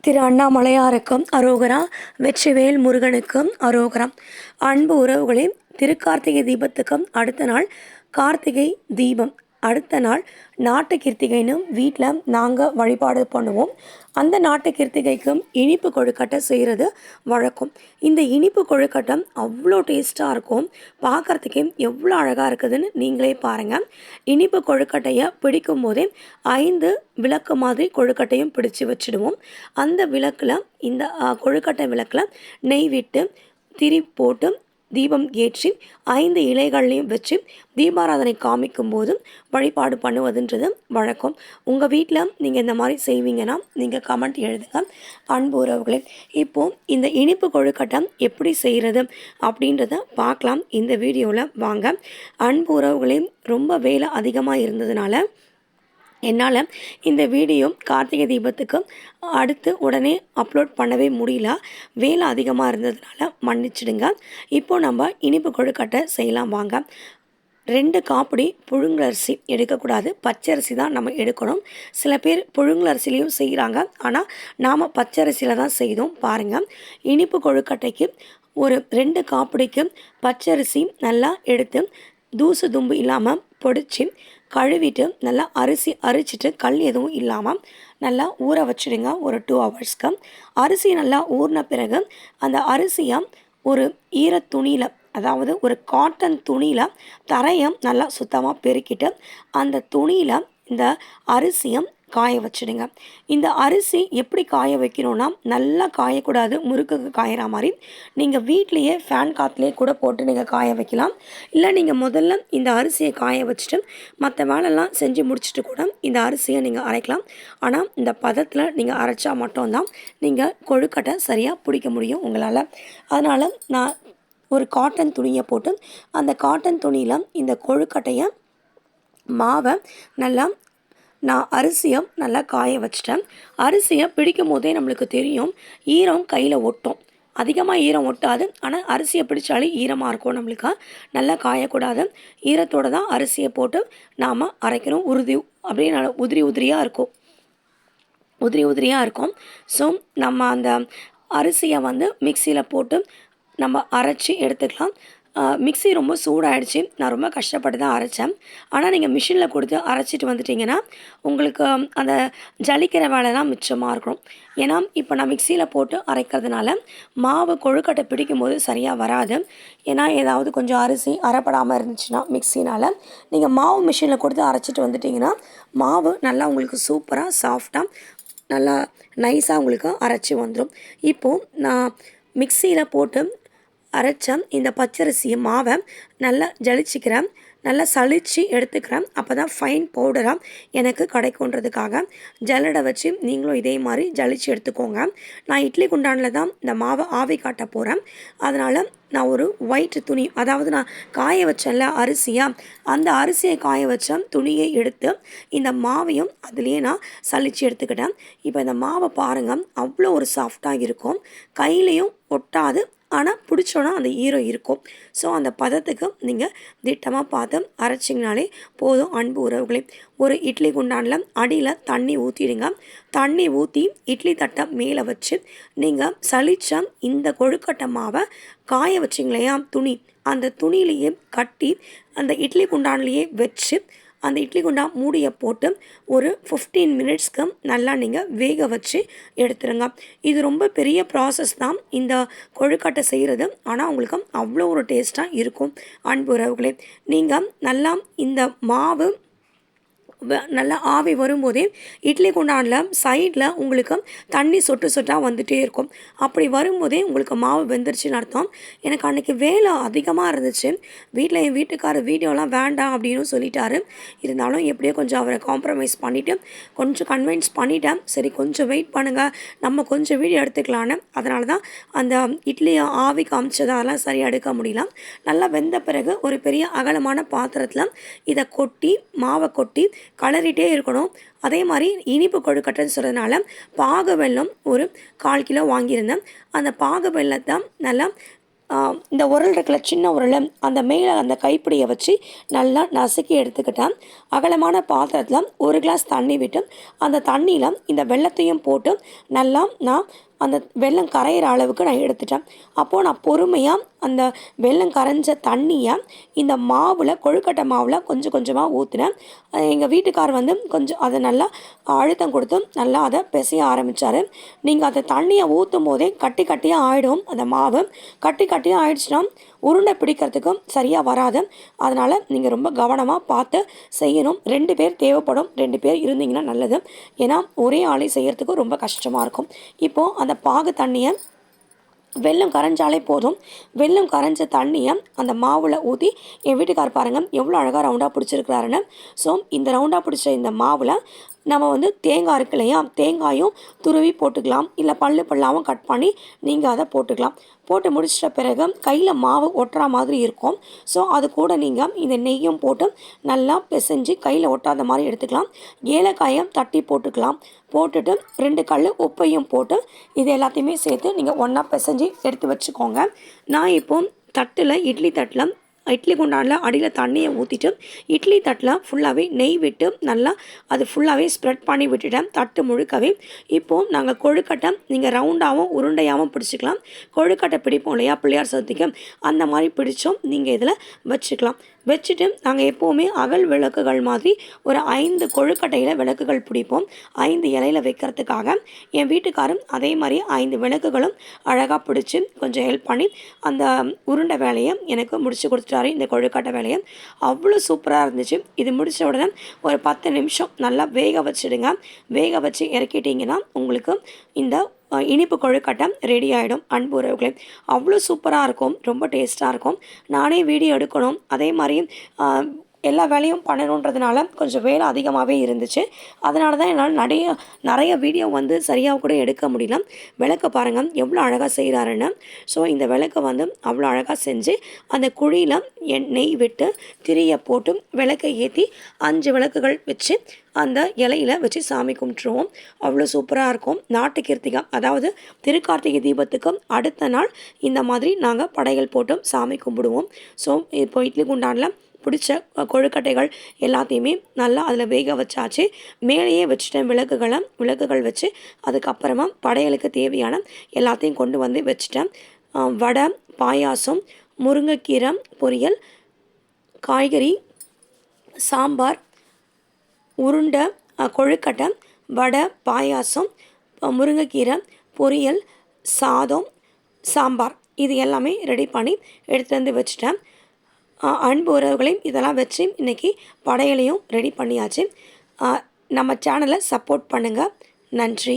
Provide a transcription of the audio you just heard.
திரு அண்ணாமலையாருக்கும் அரோகரா வெற்றிவேல் முருகனுக்கும் அரோகரா அன்பு உறவுகளே திருக்கார்த்திகை தீபத்துக்கும் அடுத்த நாள் கார்த்திகை தீபம். அடுத்த நாள் நாட்டு கிருத்திகைன்னு வீட்டில் நாங்கள் வழிபாடு பண்ணுவோம். அந்த நாட்டு கிருத்திகைக்கும் இனிப்பு கொழுக்கட்டை செய்கிறது வழக்கம். இந்த இனிப்பு கொழுக்கட்டை அவ்வளோ டேஸ்ட்டாக இருக்கும். பார்க்குறதுக்கே எவ்வளோ அழகாக இருக்குதுன்னு நீங்களே பாருங்கள் இனிப்பு கொழுக்கட்டையை பிடிக்கும் போதே ஐந்து விளக்கு மாதிரி கொழுக்கட்டையும் பிடிச்சி வச்சுடுவோம். அந்த விளக்கில் இந்த கொழுக்கட்டை விளக்கில் நெய் விட்டு திரி போட்டு தீபம் ஏற்றி ஐந்து இலைகள்லையும் வச்சு தீபாராதனை காமிக்கும் போதும் வழிபாடு பண்ணுவதுன்றது வழக்கம். உங்கள் வீட்டில் நீங்கள் இந்த மாதிரி செய்வீங்கன்னா நீங்கள் கமெண்ட் எழுதுங்க. அன்பு உறவுகளே இப்போது இந்த இனிப்பு கொழுக்கட்டை எப்படி செய்கிறது அப்படின்றத பார்க்கலாம். இந்த வீடியோவில் வாங்க. அன்பு உறவுகளையும் ரொம்ப வேலை அதிகமாக இருந்ததுனால என்னால் இந்த வீடியோ கார்த்திகை தீபத்துக்கு அடுத்து உடனே அப்லோட் பண்ணவே முடியல. வேலை அதிகமாக இருந்ததுனால மன்னிச்சிடுங்க. இப்போது நம்ம இனிப்பு கொழுக்கட்டை செய்யலாம் வாங்க. ரெண்டு காப்பிடி புழுங்கலரிசி எடுக்கக்கூடாது. பச்சரிசி தான் நம்ம எடுக்கணும். சில பேர் புழுங்கலரிசிலையும் செய்கிறாங்க ஆனால் நாம் பச்சரிசியில் தான் செய்தோம். பாருங்கள் இனிப்பு கொழுக்கட்டைக்கு ஒரு ரெண்டு காப்பிடிக்கு பச்சரிசி நல்லா எடுத்து தூசு தும்பு இல்லாமல் பொடிச்சு கழுவிட்டு நல்லா அரிசி அரிச்சிட்டு கல் எதுவும் இல்லாமல் நல்லா ஊற வச்சிடுங்க. ஒரு டூ ஹவர்ஸ்க்கு அரிசி நல்லா ஊறின பிறகு அந்த அரிசியை ஒரு ஈர துணியில் அதாவது ஒரு காட்டன் துணியில் தரையை நல்லா சுத்தமாக பெருக்கிட்டு அந்த துணியில் இந்த அரிசியும் காய வச்சுடுங்க. இந்த அரிசி எப்படி காய வைக்கணும்னா நல்லா காயக்கூடாது முறுக்குக்கு காயிற மாதிரி. நீங்கள் வீட்லேயே ஃபேன் காற்றுலேயே கூட போட்டு நீங்கள் காய வைக்கலாம். இல்லை நீங்கள் முதல்ல இந்த அரிசியை காய வச்சுட்டு மற்ற வேலைலாம் செஞ்சு முடிச்சுட்டு கூட இந்த அரிசியை நீங்கள் அரைக்கலாம். ஆனால் இந்த பதத்தில் நீங்கள் அரைச்சா மட்டும்தான் நீங்கள் கொழுக்கட்டை சரியாக பிடிக்க முடியும் உங்களால். அதனால் நான் ஒரு காட்டன் துணியை போட்டு அந்த காட்டன் துணியில் இந்த கொழுக்கட்டையை மாவை நல்லா நான் அரிசியை நல்லா காய வச்சிட்டேன். அரிசியை பிடிக்கும் போதே நம்மளுக்கு தெரியும் ஈரம் கையில் ஒட்டும். அதிகமாக ஈரம் ஒட்டாது ஆனால் அரிசியை பிடிச்சாலே ஈரமாக இருக்கும் நம்மளுக்கு. நல்லா காயக்கூடாது. ஈரத்தோடு தான் அரிசியை போட்டு நாம் அரைக்கணும். உறுதி அப்படியே நல்லா உதிரி உதிரியாக இருக்கும். உதிரி உதிரியாக இருக்கும். ஸோ நம்ம அந்த அரிசியை வந்து மிக்சியில் போட்டு நம்ம அரைச்சி எடுத்துக்கலாம். மிக்ஸி ரொம்ப சூடாயிடுச்சு. நான் ரொம்ப கஷ்டப்பட்டு தான் அரைச்சேன். ஆனால் நீங்கள் மிஷினில் கொடுத்து அரைச்சிட்டு வந்துட்டிங்கன்னா உங்களுக்கு அந்த ஜலிக்கிற வேலைலாம் மிச்சமாக இருக்கும். ஏன்னா இப்போ நான் மிக்சியில் போட்டு அரைக்கிறதுனால மாவு கொழுக்கட்டை பிடிக்கும் போது சரியாக வராது. ஏன்னா ஏதாவது கொஞ்சம் அரிசி அரைப்படாமல் இருந்துச்சுன்னா மிக்சினால் நீங்கள் மாவு மிஷினில் கொடுத்து அரைச்சிட்டு வந்துட்டிங்கன்னா மாவு நல்லா உங்களுக்கு சூப்பராக சாஃப்டாக நல்லா நைஸாக உங்களுக்கு அரைச்சி வந்துடும் இப்போது நான் மிக்சியில் போட்டு அரைச்ச இந்த பச்சரிசியை மாவை நல்லா ஜலிச்சிக்கிறேன். நல்லா சளிச்சு எடுத்துக்கிறேன். அப்போ தான் ஃபைன் பவுடராக எனக்கு கிடைக்குன்றதுக்காக ஜல்லடை வச்சு நீங்களும் இதே மாதிரி ஜலிச்சு எடுத்துக்கோங்க. நான் இட்லி குண்டானில் தான் இந்த மாவை ஆவி காட்ட போகிறேன் அதனால் நான் ஒரு ஒயிட் துணி அதாவது நான் காய வச்சேன்ல அரிசியாக அந்த அரிசியை காய வச்ச துணியை எடுத்து இந்த மாவையும் அதுலேயே நான் சளிச்சு எடுத்துக்கிட்டேன். இப்போ இந்த மாவை பாருங்கள் அவ்வளோ ஒரு சாஃப்டாக இருக்கும். கையிலையும் ஒட்டாது ஆனால் பிடிச்சோன்னா அந்த ஈரம் இருக்கும். ஸோ அந்த பதத்துக்கு நீங்கள் திட்டமாக பார்த்து அரைச்சிங்கனாலே போதும் அன்பு உறவுகளே. ஒரு இட்லி குண்டானில் அடியில் தண்ணி ஊற்றிடுங்க தண்ணி ஊற்றி இட்லி தட்டை மேலே வச்சு நீங்கள் சளிச்ச இந்த கொழுக்கட்டை மாவை காய வச்சிங்களையா? துணி. அந்த துணியிலேயே கட்டி அந்த இட்லி குண்டான்லேயே வச்சு அந்த இட்லி குண்டா மூடியை போட்டு ஒரு ஃபிஃப்டீன் மினிட்ஸ்க்கு நல்லா நீங்கள் வேக வச்சு எடுத்துருங்க. இது ரொம்ப பெரிய ப்ராசஸ் தான். இந்த கொழுக்கட்டை செய்கிறது ஆனால் உங்களுக்கு அவ்வளோ ஒரு டேஸ்ட்டாக இருக்கும். அன்பு உறவுகளே நீங்கள் நல்லா இந்த மாவு நல்லா ஆவி வரும்போதே இட்லி குண்டானில் சைடில் உங்களுக்கு தண்ணி சொட்டு சொட்டாக வந்துகிட்டே இருக்கும். அப்படி வரும்போதே உங்களுக்கு மாவு வெந்துருச்சுன்னு அர்த்தம். எனக்கு அன்றைக்கி வேலை அதிகமாக இருந்துச்சு. வீட்டில் என் வீட்டுக்காரர் வீடியோலாம் வேண்டாம் அப்படின்னு சொல்லிட்டாரு. இருந்தாலும் எப்படியோ கொஞ்சம் அவரை காம்ப்ரமைஸ் பண்ணிவிட்டு கொஞ்சம் கன்வின்ஸ் பண்ணிட்டேன். சரி கொஞ்சம் வெயிட் பண்ணுங்கள் நம்ம கொஞ்சம் வீடியோ எடுத்துக்கலான்னு அதனால தான் அந்த இட்லியை ஆவி காமிச்சதை அதெல்லாம் சரியாக எடுக்க முடியல. நல்லா வெந்த பிறகு ஒரு பெரிய அகலமான பாத்திரத்தில் இதை கொட்டி மாவை கொட்டி கலரிட்டே இருக்கணும். அதே மாதிரி இனிப்பு கொழுக்கட்டைன்னு சொல்கிறதுனால பாகு வெல்லம் ஒரு கால் கிலோ வாங்கியிருந்தேன். அந்த பாகு வெள்ளத்தை நல்லா இந்த உரல் இருக்கல சின்ன உரலை அந்த மேலே அந்த கைப்பிடியை வச்சு நல்லா நசுக்கி எடுத்துக்கிட்டேன். அகலமான பாத்திரத்தில் ஒரு கிளாஸ் தண்ணி விட்டு அந்த தண்ணியில் இந்த வெள்ளத்தையும் போட்டு நல்லா நான் அந்த வெள்ளம் கரையிற அளவுக்கு நான் எடுத்துட்டேன். அப்போது நான் பொறுமையாக அந்த வெள்ளம் கரைஞ்ச தண்ணியை இந்த மாவில் கொழுக்கட்டை மாவில் கொஞ்சம் கொஞ்சமாக ஊற்றினேன் எங்கள் வீட்டுக்கார் வந்து கொஞ்சம் அதை நல்லா அழுத்தம் கொடுத்து நல்லா அதை பிசைய ஆரம்பித்தார் நீங்கள் அந்த தண்ணியை ஊற்றும் போதே கட்டி கட்டியாக ஆகிடும் அந்த மாவு. கட்டி கட்டியாக ஆயிடுச்சுன்னா உருண்டை பிடிக்கிறதுக்கும் சரியாக வராது. அதனால் நீங்கள் ரொம்ப கவனமாக பார்த்து செய்யணும். ரெண்டு பேர் தேவைப்படும். ரெண்டு பேர் இருந்தீங்கன்னா நல்லது. ஏன்னா ஒரே ஆளை செய்கிறதுக்கும் ரொம்ப கஷ்டமாக இருக்கும். இப்போது அந்த பாகு தண்ணியை வெள்ளம் கரைஞ்சாலே போதும். வெள்ளம் கரைஞ்ச தண்ணியை அந்த மாவில் ஊற்றி என் வீட்டுக்கார் பாருங்கள் எவ்வளோ அழகாக ரவுண்டாக பிடிச்சிருக்கிறாருன்னு. ஸோ இந்த ரவுண்டாக பிடிச்ச இந்த மாவில் நம்ம வந்து தேங்காய் இருக்கு இல்லையா? தேங்காயும் துருவி போட்டுக்கலாம். இல்லை பல்லு பல்லாவும் கட் பண்ணி நீங்கள் அதை போட்டுக்கலாம். போட்டு முடிச்சிட்ட பிறகு கையில் மாவு ஒட்டுற மாதிரி இருக்கும். ஸோ அது கூட நீங்கள் இந்த நெய்யும் போட்டு நல்லா பிசைஞ்சு கையில் ஒட்டாத மாதிரி எடுத்துக்கலாம். ஏலக்காயும் தட்டி போட்டுக்கலாம். போட்டுட்டு ரெண்டு கல் உப்பையும் போட்டு இது எல்லாத்தையுமே சேர்த்து நீங்கள் ஒன்றா பிசைஞ்சு எடுத்து வச்சுக்கோங்க. நான் இப்போ தட்டில் இட்லி தட்டில் இட்லி குண்டானில் அடியில் தண்ணியை ஊற்றிட்டு இட்லி தட்டில் ஃபுல்லாகவே நெய் விட்டு நல்லா அது ஃபுல்லாகவே ஸ்ப்ரெட் பண்ணி விட்டுட்டேன். தட்டு முழுக்கவே. இப்போது நாங்கள் கொழுக்கட்டை நீங்கள் ரவுண்டாகவும் உருண்டையாகவும் பிடிச்சிக்கலாம். கொழுக்கட்டை பிடிப்போம் இல்லையா? பிள்ளையார் சதுர்த்திக்கு. அந்த மாதிரி பிடிச்சோம் நீங்கள் இதில் வச்சுக்கலாம். வச்சுட்டு நாங்கள் எப்போவுமே அகல் விளக்குகள் மாதிரி ஒரு ஐந்து கொழுக்கட்டையில் விளக்குகள் பிடிப்போம். ஐந்து இலையில் வைக்கிறதுக்காக. என் வீட்டுக்காரும் அதே மாதிரி ஐந்து விளக்குகளும் அழகாக பிடிச்சி கொஞ்சம் ஹெல்ப் பண்ணி அந்த உருண்டை வேலையை எனக்கு முடிச்சு கொடுத்துட்டாரு இந்த கொழுக்கட்டை வேலையை. அவ்வளோ சூப்பராக இருந்துச்சு. இது முடித்த உடனே ஒரு பத்து நிமிஷம் நல்லா வேக வச்சுடுங்க. வேக வச்சு இறக்கிட்டிங்கன்னா உங்களுக்கு இந்த இனிப்பு கொழுக்கட்டை ரெடி ஆகிடும் அன்பு உறவுகளே அவ்வளோ சூப்பராக இருக்கும். ரொம்ப டேஸ்ட்டாக இருக்கும். நானே வீடியோ எடுக்கணும். அதே மாதிரி எல்லா வேலையும் பண்ணணுன்றதுனால கொஞ்சம் வேலை அதிகமாகவே இருந்துச்சு. அதனால தான் என்னால் நிறைய நிறைய வீடியோ வந்து சரியாக கூட எடுக்க முடியல. விளக்க பாருங்கள் எவ்வளோ அழகாக செய்கிறாருன்னு ஸோ இந்த விளக்கை வந்து அவ்வளோ அழகாக செஞ்சு அந்த குழியில் எண் நெய் விட்டு திரியை போட்டு விளக்கை ஏற்றி அஞ்சு விளக்குகள் வச்சு அந்த இலையில வச்சு சாமி கும்பிட்ருவோம் அவ்வளோ சூப்பராக இருக்கும். நாட்டு கிருத்திகை அதாவது திருக்கார்த்திகை தீபத்துக்கு அடுத்த நாள் இந்த மாதிரி நாங்கள் படைகள் போட்டும் சாமி கும்பிடுவோம். ஸோ இப்போ இட்லி குண்டானில் பிடிச்ச கொழுக்கட்டைகள் எல்லாத்தையுமே நல்லா அதில் வேக வச்சாச்சு. மேலேயே வச்சுட்டேன் விளக்குகளை விளக்குகள் வச்சு அதுக்கப்புறமா படையலுக்கு தேவையான எல்லாத்தையும் கொண்டு வந்து வச்சுட்டேன். வடை பாயாசம் முருங்கைக்கீரை பொரியல் காய்கறி சாம்பார் உருண்டை கொழுக்கட்டை வடை பாயாசம் முருங்கைக்கீரை பொரியல் சாதம் சாம்பார். இது எல்லாமே ரெடி பண்ணி எடுத்துகிட்டு வந்து வச்சுட்டேன். அன்பு உறவுகளையும் இதெல்லாம் வச்சு இன்றைக்கி படையலையும் ரெடி பண்ணியாச்சு. நம்ம சேனலை சப்போர்ட் பண்ணுங்கள் நன்றி.